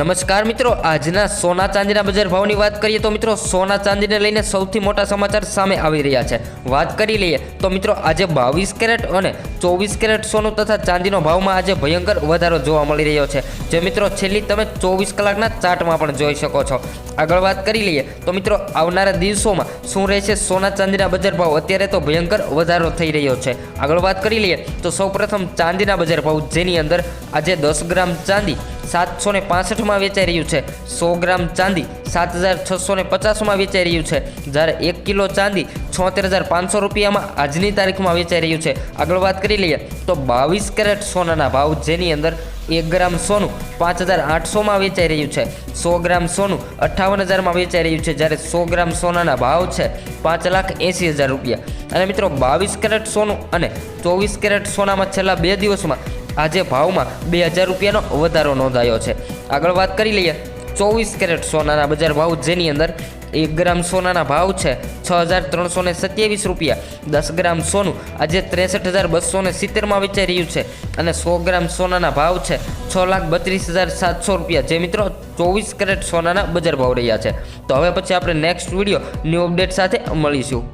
નમસ્કાર મિત્રો, આજના સોના ચાંદીના બજાર ભાવની વાત કરીએ તો મિત્રો, સોના ચાંદીને લઈને સૌથી મોટા સમાચાર સામે આવી રહ્યા છે. વાત કરી લઈએ તો મિત્રો, આજે બાવીસ કેરેટ અને ચોવીસ કેરેટ સોનું તથા ચાંદીનો ભાવમાં આજે ભયંકર વધારો જોવા મળી રહ્યો છે. જે મિત્રો, છેલ્લી તમે ચોવીસ કલાકના ચાર્ટમાં પણ જોઈ શકો છો. આગળ વાત કરી લઈએ તો મિત્રો, આવનારા દિવસોમાં શું રહેશે સોના ચાંદીના બજાર ભાવ? અત્યારે તો ભયંકર વધારો થઈ રહ્યો છે. આગળ વાત કરી લઈએ તો સૌપ્રથમ ચાંદીના બજાર ભાવ. જેની અંદર આજે દસ ગ્રામ ચાંદી સાતસો ને પાસઠમાં વેચાઈ રહ્યું છે. સો ગ્રામ ચાંદી સાત હજાર છસો ને પચાસમાં વેચાઈ રહ્યું છે. જ્યારે એક કિલો ચાંદી છોતેર હજાર પાંચસો રૂપિયામાં આજની તારીખમાં વેચાઈ રહ્યું છે. આગળ વાત કરી લઈએ તો બાવીસ કેરેટ સોનાના ભાવ જેની અંદર એક ગ્રામ સોનું પાંચ હજાર આઠસોમાં વેચાઈ રહ્યું છે. સો ગ્રામ સોનું અઠ્ઠાવન હજારમાં વેચાઈ રહ્યું છે. જ્યારે સો ગ્રામ સોનાના ભાવ છે પાંચ લાખ એંસી હજાર રૂપિયા. અને મિત્રો, બાવીસ કેરેટ સોનું અને ચોવીસ કેરેટ સોનામાં છેલ્લા બે દિવસમાં આજે ભાવમાં બે હજાર રૂપિયાનો વધારો નોંધાયો છે. આગળ વાત કરી લઈએ. ચોવીસ કેરેટ સોનાના બજાર ભાવ જેની અંદર એક ગ્રામ સોનાના ભાવ છે છ હજાર ત્રણસો ને સત્યાવીસ રૂપિયા. દસ ગ્રામ સોનું આજે ત્રેસઠ હજાર બસો ને સિત્તેરમાં વેચાઈ રહ્યું છે અને સો ગ્રામ સોનાના ભાવ છે છ લાખ બત્રીસ હજાર સાતસો રૂપિયા. જે મિત્રો ચોવીસ કેરેટ સોનાના બજાર ભાવ રહ્યા છે. તો હવે પછી આપણે નેક્સ્ટ વીડિયો ન્યૂ અપડેટ સાથે મળીશું.